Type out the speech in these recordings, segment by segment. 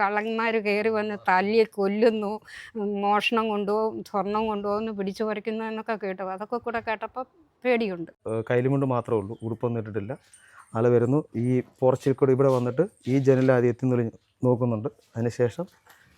കള്ളന്മാർ കയറി വന്ന് തല്ലി കൊല്ലുന്നു മോഷണം കൊണ്ടുപോകും സ്വർണം കൊണ്ടുപോകുന്നു പിടിച്ചു പറിക്കുന്നു എന്നൊക്കെ കേട്ടു. അതൊക്കെ കൂടെ കേട്ടപ്പോൾ പേടിയുണ്ട്. കയ്യിലും കൊണ്ട് മാത്രമേ ഉള്ളൂ. ഉടുപ്പൊന്നും ഇട്ടിട്ടില്ല. ആൾ വരുന്നു. ഈ പോർച്ചിൽ കൂടെ ഇവിടെ വന്നിട്ട് ഈ ജനൽ ആദ്യം എത്തി നുള്ളി നോക്കുന്നുണ്ട്. അതിനുശേഷം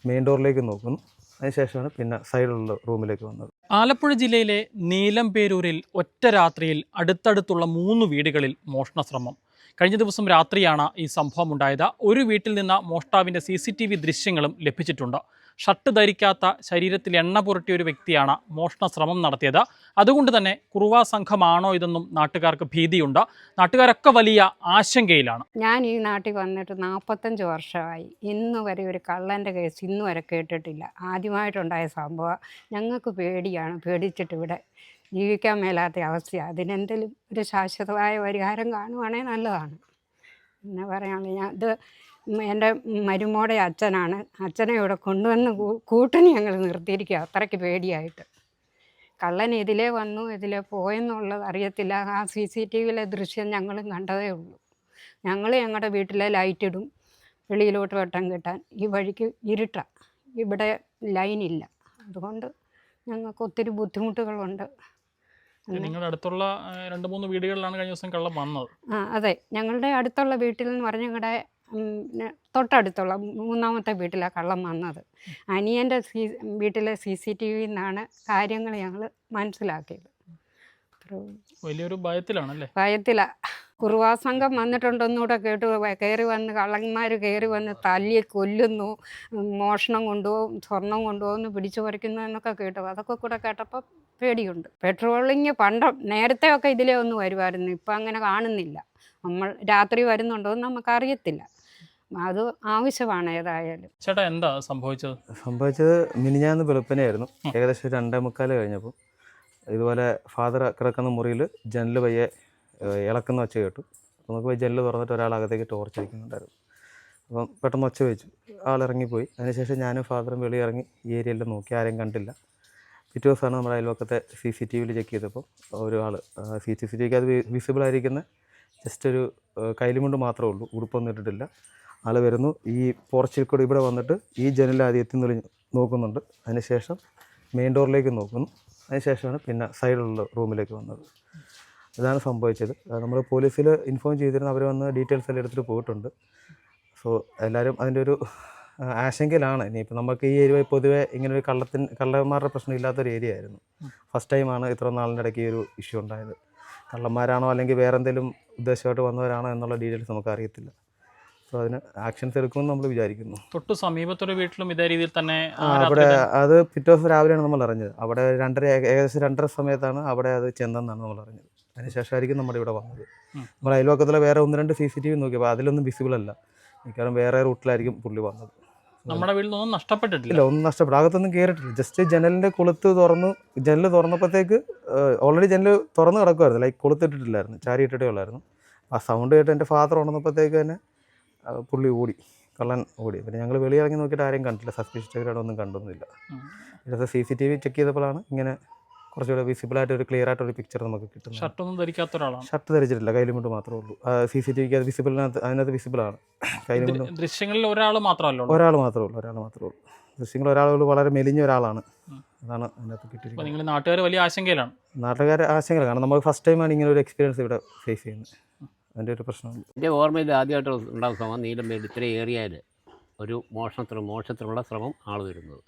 മെയിൻ ഡോറിലേക്ക് നോക്കുന്നു. അതിനുശേഷമാണ് പിന്നെ സൈഡിലുള്ള റൂമിലേക്ക് വന്നത്. ആലപ്പുഴ ജില്ലയിലെ നീലംപേരൂരിൽ ഒറ്റ രാത്രിയിൽ അടുത്തടുത്തുള്ള മൂന്ന് വീടുകളിൽ മോഷണ ശ്രമം. കഴിഞ്ഞ ദിവസം രാത്രിയാണ് ഈ സംഭവം ഉണ്ടായത് ഒരു വീട്ടിൽ നിന്ന് മോഷ്ടാവിന്റെ സി സി ടി വി ദൃശ്യങ്ങളും ലഭിച്ചിട്ടുണ്ട്. ഷർട്ട് ധരിക്കാത്ത ശരീരത്തിൽ എണ്ണ പുരട്ടിയ ഒരു വ്യക്തിയാണ് മോഷണ ശ്രമം നടത്തിയത്. അതുകൊണ്ട് തന്നെ കുറുവാ സംഘമാണോ ഇതെന്നും നാട്ടുകാർക്ക് ഭീതിയുണ്ട്. നാട്ടുകാരൊക്കെ വലിയ ആശങ്കയിലാണ്. ഞാൻ ഈ നാട്ടിൽ വന്നിട്ട് നാൽപ്പത്തഞ്ച് വർഷമായി. ഇന്ന് വരെ ഒരു കള്ളന്റെ കേസ് ഇന്ന് വരെ കേട്ടിട്ടില്ല. ആദ്യമായിട്ടുണ്ടായ സംഭവം. ഞങ്ങൾക്ക് പേടിയാണ്. പേടിച്ചിട്ട് ഇവിടെ ജീവിക്കാൻ മേലാത്ത അവസ്ഥയാണ് അതിനെന്തെങ്കിലും ഒരു ശാശ്വതമായ പരിഹാരം കാണുവാണെങ്കിൽ നല്ലതാണ്. പിന്നെ പറയുകയാണെങ്കിൽ ഞാൻ ഇത് എന്റെ മരുമോടെ അച്ഛനാണ്. അച്ഛനെ ഇവിടെ കൊണ്ടുവന്ന് കൂട്ടിന് ഞങ്ങൾ നിർത്തിയിരിക്കുക അത്രയ്ക്ക് പേടിയായിട്ട്. കള്ളൻ ഇതിലേ വന്നു ഇതിലേ പോയെന്നുള്ളത് അറിയത്തില്ല. ആ സി സി ടി വിയിലെ ദൃശ്യം ഞങ്ങളും കണ്ടതേ ഉള്ളൂ. ഞങ്ങൾ ഞങ്ങളുടെ വീട്ടിലെ ലൈറ്റ് ഇടും. വെളിയിലോട്ട് വെട്ടം കിട്ടാൻ. ഈ വഴിക്ക് ഇരുട്ടാണ് ഇവിടെ ലൈനില്ല അതുകൊണ്ട് ഞങ്ങൾക്ക് ഒത്തിരി ബുദ്ധിമുട്ടുകളുണ്ട്. നിങ്ങളുടെ അടുത്തുള്ള രണ്ട് മൂന്ന് വീടുകളിലാണ് കഴിഞ്ഞ ദിവസം കള്ളം വന്നത്. ആ അതെ. ഞങ്ങളുടെ അടുത്തുള്ള വീട്ടിൽ എന്ന് പറഞ്ഞ ഞങ്ങളുടെ തൊട്ടടുത്തുള്ള മൂന്നാമത്തെ വീട്ടിലാണ് കള്ളം വന്നത്. അനിയന്റെ സി വീട്ടിലെ സി സി ടി വിയിൽ നിന്നാണ് കാര്യങ്ങൾ ഞങ്ങൾ മനസ്സിലാക്കിയത്. വലിയൊരു ഭയത്തിലാണല്ലേ? ഭയത്തില. കുറുവാ സംഘം വന്നിട്ടുണ്ടെന്നൂടെ കേട്ടു. കയറി വന്ന് കള്ളന്മാർ കയറി വന്ന് തല്ലി കൊല്ലുന്നു. മോഷണം കൊണ്ടുപോകും സ്വർണം കൊണ്ടുപോകുന്നു പിടിച്ചു പറിക്കുന്നു എന്നൊക്കെ കേട്ടു. അതൊക്കെ കൂടെ കേട്ടപ്പോൾ പേടിയുണ്ട്. പെട്രോളിങ് പണ്ട് നേരത്തെ ഒക്കെ ഇതിലേ ഒന്ന് വരുമായിരുന്നു. ഇപ്പം അങ്ങനെ കാണുന്നില്ല. നമ്മൾ രാത്രി വരുന്നുണ്ടോ എന്ന് നമുക്കറിയത്തില്ല. അത് ആവശ്യമാണ് ഏതായാലും. ചേട്ടാ എന്താ സംഭവിച്ചത്? സംഭവിച്ചത് മിനിഞ്ഞാന്ന് വെളുപ്പനെയായിരുന്നു. ഏകദേശം രണ്ടേ മുക്കാൽ കഴിഞ്ഞപ്പോൾ ഇതുപോലെ ഫാദർ കിടക്കുന്ന മുറിയിൽ ജനൽ പയ്യെ ഇളക്കുന്ന ഒച്ച കേട്ടു. അപ്പോൾ നമുക്ക് പോയി ജനൽ തുറന്നിട്ട് ഒരാൾ അകത്തേക്ക് ടോർച്ച് അടിക്കുന്നുണ്ടായിരുന്നു അപ്പം പെട്ടെന്ന് ഒച്ച വെച്ചു. ആളിറങ്ങിപ്പോയി അതിനുശേഷം ഞാനും ഫാദറും വെളി ഇറങ്ങി ഈ ഏരിയയിൽ നോക്കി. ആരെയും കണ്ടില്ല. പിറ്റേ ദിവസമാണ് നമ്മുടെ അയൽവക്കത്തെ സി സി ടി വിയിൽ ചെക്ക് ചെയ്തപ്പോൾ ഒരാൾ സി സി ടി വിക്ക് അത് വിസിബിൾ ആയിരിക്കുന്ന ജസ്റ്റ് ഒരു കൈലുമുണ്ട് മാത്രമേ ഉള്ളൂ. ഉടുപ്പൊന്നും ഇട്ടിട്ടില്ല. ആൾ വരുന്നു. ഈ പോർച്ചിൽ കൂടെ ഇവിടെ വന്നിട്ട് ഈ ജനൽ ആദ്യം എത്തി നിളി നോക്കുന്നുണ്ട്. അതിനുശേഷം മെയിൻ ഡോറിലേക്ക് നോക്കുന്നു. അതിനുശേഷമാണ് പിന്നെ സൈഡിലുള്ള റൂമിലേക്ക് വന്നത്. ഇതാണ് സംഭവിച്ചത്. നമ്മൾ പോലീസിൽ ഇൻഫോം ചെയ്തിരുന്ന. അവർ വന്ന് ഡീറ്റെയിൽസ് എല്ലാം എടുത്തിട്ട് പോയിട്ടുണ്ട്. സോ എല്ലാവരും അതിന്റെ ഒരു ആശങ്കയിലാണ്. ഇനിയിപ്പോൾ നമുക്ക് ഈ ഏരിയ പൊതുവേ ഇങ്ങനെ ഒരു കള്ളത്തിന് കള്ളന്മാരുടെ പ്രശ്നം ഇല്ലാത്തൊരു ഏരിയ ആയിരുന്നു. ഫസ്റ്റ് ടൈമാണ് ഇത്ര നാളിന്റെ ഇടയ്ക്ക് ഈ ഒരു ഇഷ്യൂ ഉണ്ടായത്. കള്ളന്മാരാണോ അല്ലെങ്കിൽ വേറെ എന്തെങ്കിലും ഉദ്ദേശമായിട്ട് വന്നവരാണോ എന്നുള്ള ഡീറ്റെയിൽസ് നമുക്ക് അറിയത്തില്ല. സോ അതിന് ആക്ഷൻസ് എടുക്കുമെന്ന് നമ്മൾ വിചാരിക്കുന്നു. തൊട്ട് സമീപത്തൊരു വീട്ടിലും ഇതേ രീതിയിൽ തന്നെ അവിടെ അത് പിറ്റേ ദിവസം രാവിലെയാണ് നമ്മൾ അറിഞ്ഞത്. അവിടെ രണ്ടര ഏകദേശം രണ്ടര സമയത്താണ് അവിടെ അത് ചെന്നെന്നാണ് നമ്മൾ അറിഞ്ഞത്. അതിനുശേഷമായിരിക്കും നമ്മുടെ ഇവിടെ വന്നത്. നമ്മൾ അയൽവക്കത്തിലെ വേറെ ഒന്ന് രണ്ട് സി സി ടി വി നോക്കിയപ്പോൾ അതിലൊന്നും വിസിബിൾ അല്ല. മിക്കവാറും വേറെ റൂട്ടിലായിരിക്കും പുള്ളി വന്നത്. നമ്മുടെ വീട്ടിൽ ഒന്നും നഷ്ടപ്പെട്ടിട്ടില്ല. ഇല്ല ഒന്നും നഷ്ടപ്പെട്ടു അകത്തൊന്നും കയറിയിട്ടില്ല ജസ്റ്റ് ജനലിന്റെ കൊളുത്ത് തുറന്നു ജനൽ തുറന്നപ്പോഴത്തേക്ക് ഓൾറെഡി ജനൽ തുറന്ന് കിടക്കുമായിരുന്നു ലൈക്ക് കൊളുത്തിട്ടിട്ടില്ലായിരുന്നു. ചാരി ഇട്ടിട്ടേ ഉള്ളായിരുന്നു. ആ സൗണ്ട് കേട്ട് എന്റെ ഫാദർ ഉണർന്നപ്പോഴത്തേക്ക് തന്നെ പുള്ളി ഓടി. കള്ളൻ ഓടി. പിന്നെ ഞങ്ങൾ വെളിയിറങ്ങി നോക്കിയിട്ട് ആരെയും കണ്ടില്ല സസ്പീഷ്യസ് ഒന്നും കണ്ടൊന്നുമില്ല. C C T V check ചെയ്തപ്പോഴാണ് ഇങ്ങനെ കുറച്ചുകൂടെ വിസിബിൾ ആയിട്ട് ഒരു ക്ലിയർ ആയിട്ട് ഒരു പിക്ചർ നമുക്ക് കിട്ടുന്നത് ഷർട്ടൊന്നും ധരിക്കാത്ത ഒരാളാണ്. ഷർട്ട് ധരിച്ചിട്ടില്ല കയ്യിലും കൊണ്ട് മാത്രമേ ഉള്ളൂ. സി സി ടി വിക്ക് അത് വിസിബിൾ അതിനകത്ത് വിസിബിളാണ് കൊണ്ട് ദൃ- ദൃശ്യങ്ങളിൽ ഒരാൾ മാത്രമല്ല ഉള്ളൂ? ഒരാൾ മാത്രമേ ഉള്ളൂ ഒരാൾ മാത്രമേ ഉള്ളൂ. ദൃശ്യങ്ങൾ ഒരാളുകൾ വളരെ മെലിഞ്ഞ ഒരാളാണ്. അതാണ് അതിനകത്ത് അപ്പോൾ കിട്ടിയിരിക്കുന്നത് നിങ്ങൾ നാട്ടുകാർ വലിയ ആശങ്കയിലാണ്. നാട്ടുകാർ ആശങ്കയിലാണ്. കാരണം നമുക്ക് ഫസ്റ്റ് ടൈമാണ് ഇങ്ങനെ ഒരു എക്സ്പീരിയൻസ് ഇവിടെ ഫേസ് ചെയ്യുന്നത്. അതിന്റെ ഒരു പ്രശ്നമുണ്ട്. എന്റെ ഓർമ്മയിൽ ആദ്യമായിട്ട് ഉണ്ടാകുന്ന ശ്രമം നീലമ്പേരി ഇത്രയും ഏറിയയിൽ ഒരു മോഷണത്തിന് മോഷണത്തിനുള്ള ശ്രമം ആൾ വരുന്നത്.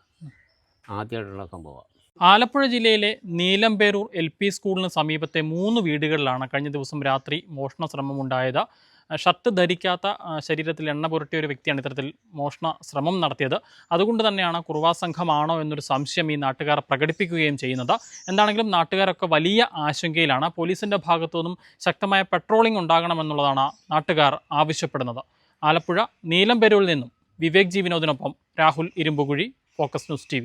ആദ്യമായിട്ടുള്ള സംഭവം ആലപ്പുഴ ജില്ലയിലെ നീലംപേരൂർ എൽ പി സ്കൂളിന് സമീപത്തെ മൂന്ന് വീടുകളിലാണ് കഴിഞ്ഞ ദിവസം രാത്രി മോഷണ ശ്രമം ഉണ്ടായത് ഷർട്ട് ധരിക്കാത്ത ശരീരത്തിൽ എണ്ണ പുരട്ടിയ ഒരു വ്യക്തിയാണ് ഇത്തരത്തിൽ മോഷണ ശ്രമം നടത്തിയത്. അതുകൊണ്ട് തന്നെയാണ് കുറുവാ സംഘമാണോ എന്നൊരു സംശയം ഈ നാട്ടുകാർ പ്രകടിപ്പിക്കുകയും ചെയ്യുന്നത്. എന്താണെങ്കിലും നാട്ടുകാരൊക്കെ വലിയ ആശങ്കയിലാണ്. പോലീസിന്റെ ഭാഗത്തുനിന്നും ശക്തമായ പെട്രോളിംഗ് ഉണ്ടാകണമെന്നുള്ളതാണ് നാട്ടുകാർ ആവശ്യപ്പെടുന്നത്. ആലപ്പുഴ നീലംപേരൂരിൽ നിന്നും Vivek G വിനോദിനൊപ്പം Rahul Irumpukuzhi focus news T